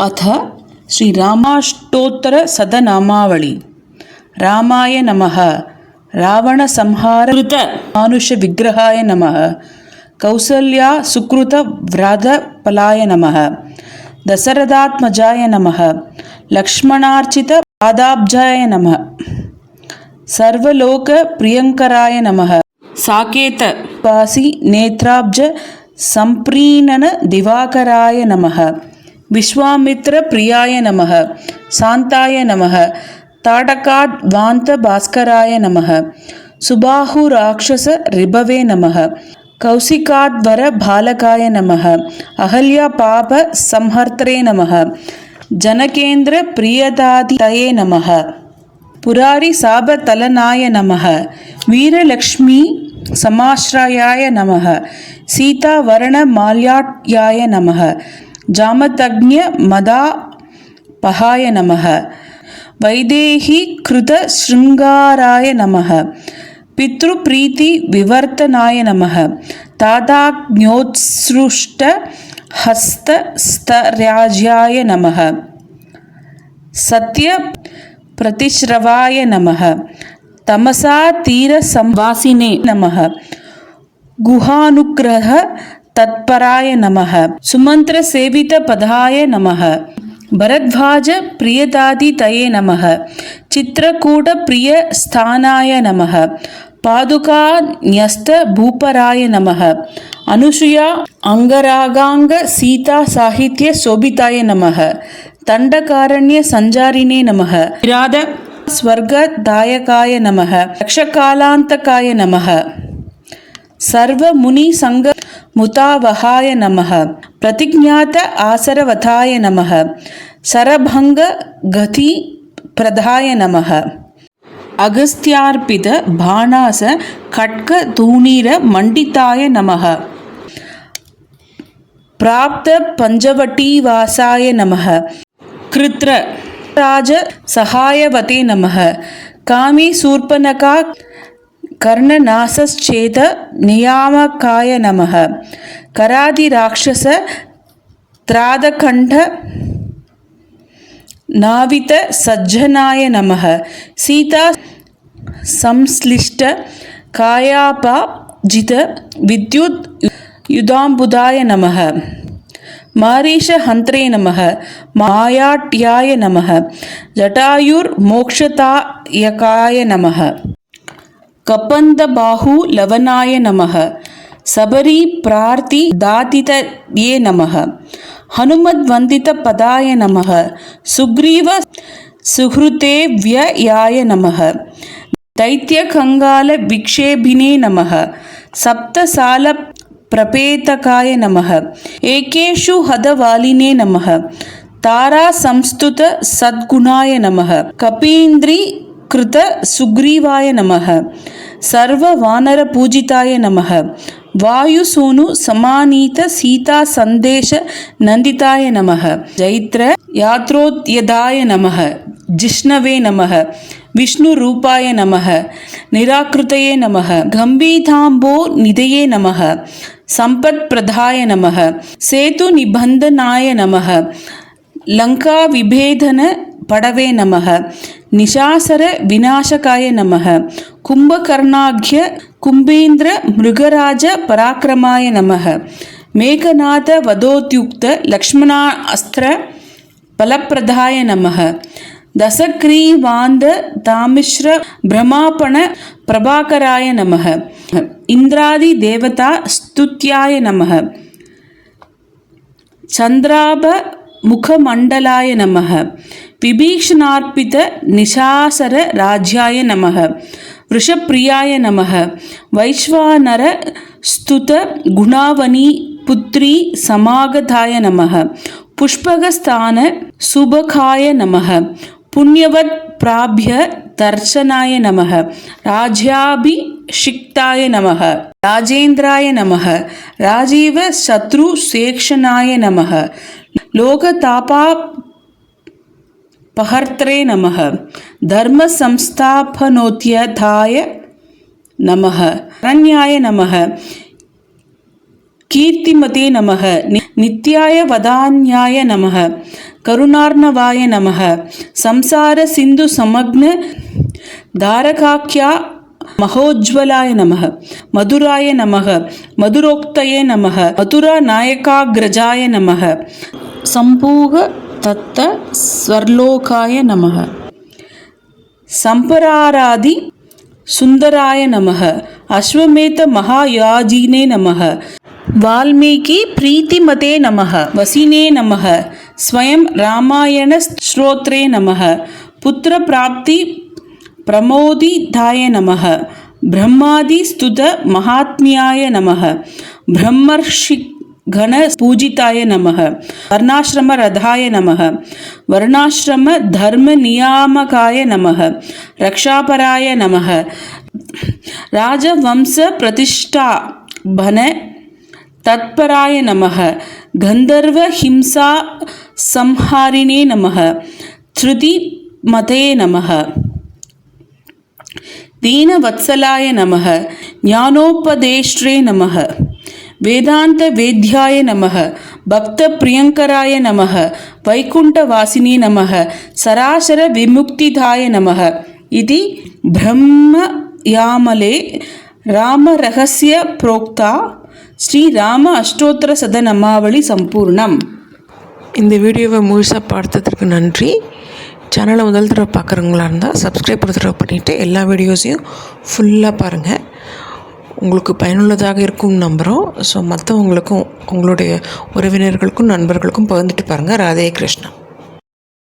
अथ श्रीरामाष्टोत्तरशतनामावळि रामाय नमः रावणसंहारकृत मानुषविग्रहाय नमः कौसल्या सुकृतव्रतफलाय नमः दशरथात्मजाय नमः लक्ष्मणार्चितपादाब्जाय नमः सर्वलोकप्रियङ्कराय नमः விஸ்வாமித்ர பிரியாய நமக சாந்தாய நமக தாடகாத்வாந்த பாஸ்கராய நமக சுபாஹு ராட்சச ரிபவே நமக கௌசிகாத்வர பாலகாய நமக அகல்யா பாப சம்ஹர்த்தரே நமக ஜனகேந்திர பிரியதாதிதயே நமக புராரி சாபதலனாய நமக வீரலக்ஷ்மி சமாஸ்ராயாய நமக சீதாவரண மால்யாட்யாய நமக जामतज्ञमदापहाय नमः। वैदेहीकृतशृङ्गाराय नमः। पितृप्रीतिविवर्तनाय नमः। तादाज्ञोत्सृष्टहस्तस्तराज्याय नमः। सत्यप्रतिश्रवाय नमः। तमसातीरसंवासिने नमः। गुहानुग्रह तत्पराय नमः सुमन्त्रसेवितपदाय नमः भरद्वाजप्रियदादितये नमः चित्रकूटप्रियस्थानाय नमः पादुकान्यस्तभूपराय नमः अनुसुया अङ्गरागाङ्गसीतासाहित्यशोभिताय नमः சர்வ முனி சங்க முதாவகாய நமக பிரதிஜாத்த ஆசரவதாய நமக சரபங்க கதி பிரதாய நமக அகஸ்தியார்பித பாணாச கட்க தூணீர மண்டித்தாய நமக பிராப்த பஞ்சவட்டி வாசாய நமக கிருத்ர ராஜ சகாயவதே நமக காமி சூர்பனகா கர்ணநாசேத நியாமகாய நமக. கராதி ராட்சச திராதகண்ட நாவித சஜ்ஜனாய நமக. சீதா சம்ஸ்லிஷ்ட காயாபா ஜித வித்யுத் யுதாம்புதாய நமக. மாரீஷஹந்திரே நமக. மாயாட்யாய நமக. ஜட்டாயுர் மோக்ஷதாயகாய நமக. युधाम्बुदाय नमः मारीशहन्त्रे नमः मायाट्याय नमः जटायुर्मोक्षतायकाय नमः कपन्दबाहुलवनाय नमः सबरीप्रार्तिदातितये नमः हनुमद्वन्दितपदाय नमः सुग्रीव सुहृतेव्ययाय नमः दैत्यकङ्गालविक्षेभिने नमः सप्तसालप्रपेतकाय नमः एकेषु हदवालिने नमः तारासंस्तुतसद्गुणाय नमः कपीन्द्री कृत सुग्रीवाय नमः சர்வ வானர பூஜிதாய நமக. வாயுசூனு சமானீத சீதா சந்தேஷ நந்திதாய நமக. ஜைத்ர யாத்ரோத்யதாய நமக. ஜிஷ்ணவே நமக. விஷ்ணு ரூபாய நமக. நிராகிருத்தையே நமக. கம்பீதாம்போ நிதையே நமக. சம்பத் பிரதாய நமக. சேது நிபந்தனாய நமக. லங்கா விபேதன படவே நமக. நிஷாசர விநாசகாய நமக. கும்பகர்ணாக்கிய கும்பேந்திர மிருகராஜ பராக்கிரமாய நமக. மேகநாத வதோத்யுக்த லக்ஷ்மணாஸ்திர பலப்பிரதாய நமக. தசக்ரீவாந்த தாமிஸ்ர பிரமாபண பிரபாகராய நமக. இந்திராதி தேவதா ஸ்துத்யாய நமக. சந்திராப முகமண்டலாய நமக. பிபீஷணார்ப்பித நிஷாசர ராஜ்யாய நமக ரிஷப்பிரியாய நமக வைஸ்வானர ஸ்துத குணாவனி புத்ரி சமாகதாய நமக புஷ்பகஸ்தான சுபகாய நமக புண்ணியவத் பிராபிய தர்சனாய நமக ராஜ்யாபிஷிக்தாய நமக ராஜேந்திராய நமக ராஜீவ சத்ரு சேக்ஷனாய நமக லோகதாபா பகர்த்ரே நமக. தர்ம சம்ஸ்தாபனோத்தியதாய நமக. அரண்யாய நமக. கீர்த்திமதே நமக. நித்யாய வதான்யாய நமக. கருணார்ணவாய நமக. சம்சார சிந்து சமக்ன தாரகாக்கியா மகோஜ்வலாய நமக. மதுராய நமக. மதுரோக்தயே நமக. மதுரா நாயகாகிரஜாய நமக. சம்பூக தத்த ஸ்வர்லோகாய நமக சம்பராராதி சுந்தராய நமக அஸ்வமேத மகாயாஜினே நமக வால்மீகி பிரீத்திமதே நமக வசினே நமக ஸ்வயம் ராமாயண ஸ்ரோத்ரே நமக நமः புத்திரப்பிராப்தி பிரமோதிதாய நமக பிரம்மாதி ஸ்துத மகாத்மியாய நமக பிரம்மர்ஷிக் घन घनपूजिताय नमः। वर्णाश्रमरथाय नमः। नियामकाय नमः। रक्षापराय नमः। राजवंशप्रतिष्ठा भन तत्पराय नमः। गन्धर्वहिंसा संहारिणे नमः। श्रुतिमते नमः। दीनवत्सलाय नमः। ज्ञानोपदेष्ट्रे नमः। வேதாந்த வேத்யாய நமக பக்த பிரியங்கராய நமக வைகுண்ட வாசினி நமக சராசர விமுக்திதாய நமக. இது பிரம்மயாமலே ராமரகசிய புரோக்தா ஸ்ரீ ராம அஷ்டோத்தர சதனமாவளி சம்பூர்ணம். இந்த வீடியோவை முழுசாக பார்த்ததற்கு நன்றி. சேனலை முதல் தடவை பார்க்குறவங்களா இருந்தால் சப்ஸ்கிரைப் ஒரு தடவை பண்ணிவிட்டு எல்லா வீடியோஸையும் ஃபுல்லாக பாருங்கள் உங்களுக்கு பயனுள்ளதாக இருக்கும் நம்புகிறோம் ஸோ மற்றவங்களுக்கும் உங்களுடைய உறவினர்களுக்கும் நண்பர்களுக்கும் பகிர்ந்துட்டு பாருங்கள் ராதே கிருஷ்ணா.